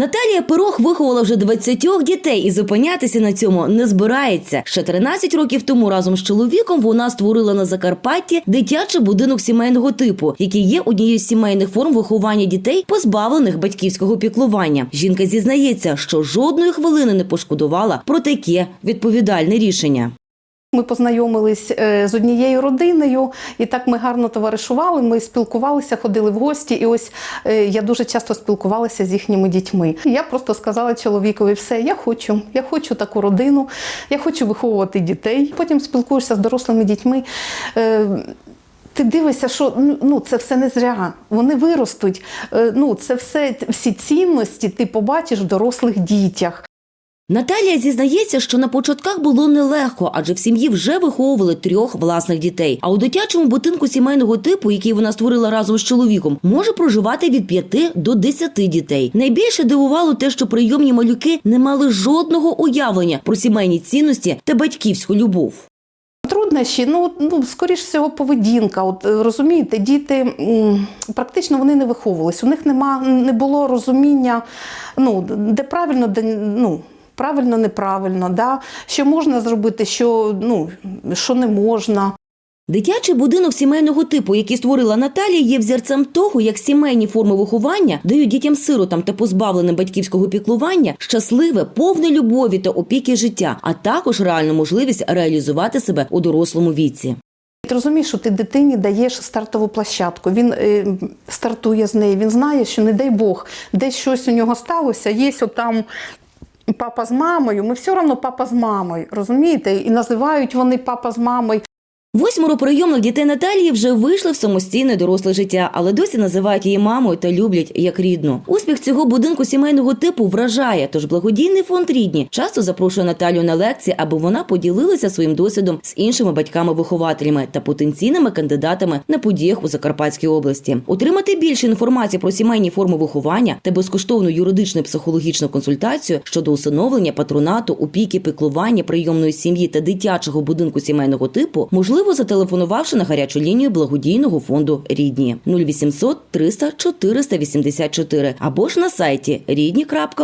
Наталія Пирог виховала вже 20 дітей і зупинятися на цьому не збирається. Ще 13 років тому разом з чоловіком вона створила на Закарпатті дитячий будинок сімейного типу, який є однією з сімейних форм виховання дітей, позбавлених батьківського піклування. Жінка зізнається, що жодної хвилини не пошкодувала про таке відповідальне рішення. Ми познайомились е, з однією родиною, і так ми гарно товаришували. Ми спілкувалися, ходили в гості. І ось е, я дуже часто спілкувалася з їхніми дітьми. Я просто сказала чоловікові: все, я хочу, я хочу таку родину, я хочу виховувати дітей. Потім спілкуєшся з дорослими дітьми. е, Ти дивишся, що ну це все не зря. Вони виростуть. Ну це все всі цінності ти побачиш в дорослих дітях. Наталія зізнається, що на початках було нелегко, адже в сім'ї вже виховували трьох власних дітей. А у дитячому будинку сімейного типу, який вона створила разом з чоловіком, може проживати від 5 до 10 дітей. Найбільше дивувало те, що прийомні малюки не мали жодного уявлення про сімейні цінності та батьківську любов. Труднощі, ну, ну скоріш всього, поведінка. От е, розумієте, діти практично вони не виховувались. У них нема не було розуміння, ну де правильно, де ну. Правильно, неправильно, да? що можна зробити, що, ну, що не можна. Дитячий будинок сімейного типу, який створила Наталія, є взірцем того, як сімейні форми виховання дають дітям-сиротам та позбавленим батьківського піклування щасливе, повне любові та опіки життя, а також реальну можливість реалізувати себе у дорослому віці. Ти розумієш, що ти дитині даєш стартову площадку. Він е, стартує з неї. Він знає, що не дай Бог, десь щось у нього сталося, є там папа з мамою. Ми все одно папа з мамою, розумієте? І називають вони папа з мамою. Восьмеро прийомних дітей Наталії вже вийшли в самостійне доросле життя, але досі називають її мамою та люблять як рідну. Успіх цього будинку сімейного типу вражає. Тож благодійний фонд рідні часто запрошує Наталію на лекції, аби вона поділилася своїм досвідом з іншими батьками-вихователями та потенційними кандидатами на подіях у Закарпатській області. Отримати більше інформації про сімейні форми виховання та безкоштовну юридичну і психологічну консультацію щодо усиновлення патронату, опіки, піклування прийомної сім'ї та дитячого будинку сімейного типу, можливо, зателефонувавши на гарячу лінію благодійного фонду Рідні 0800 300 484 або ж на сайті рідні.org.ua.